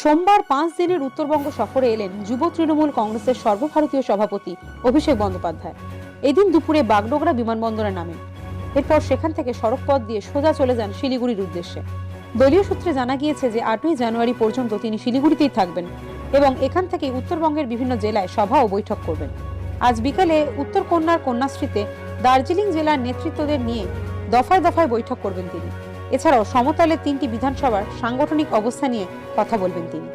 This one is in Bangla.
সোমবার পাঁচ দিনের উত্তরবঙ্গ সফরে এলেন যুব তৃণমূল কংগ্রেসের সর্বভারতীয় সভাপতি অভিষেক বন্দ্যোপাধ্যায়। এদিন দুপুরে বাগডোগরা বিমানবন্দরে নামেন এরপর সেখান থেকে সড়ক পথ দিয়ে সোজা চলে যান শিলিগুড়ির উদ্দেশ্যে। দলীয় সূত্রে জানা গিয়েছে যে, আটই জানুয়ারি পর্যন্ত তিনি শিলিগুড়িতেই থাকবেন এবং এখান থেকে উত্তরবঙ্গের বিভিন্ন জেলায় সভা ও বৈঠক করবেন। আজ বিকালে উত্তর কন্যার কন্যাশ্রীতে দার্জিলিং জেলার নেতৃত্বদের নিয়ে দফায় দফায় বৈঠক করবেন তিনি। এছাড়াও সমতলের তিনটি বিধানসভার সাংগঠনিক অবস্থা নিয়ে কথা বলবেন তিনি।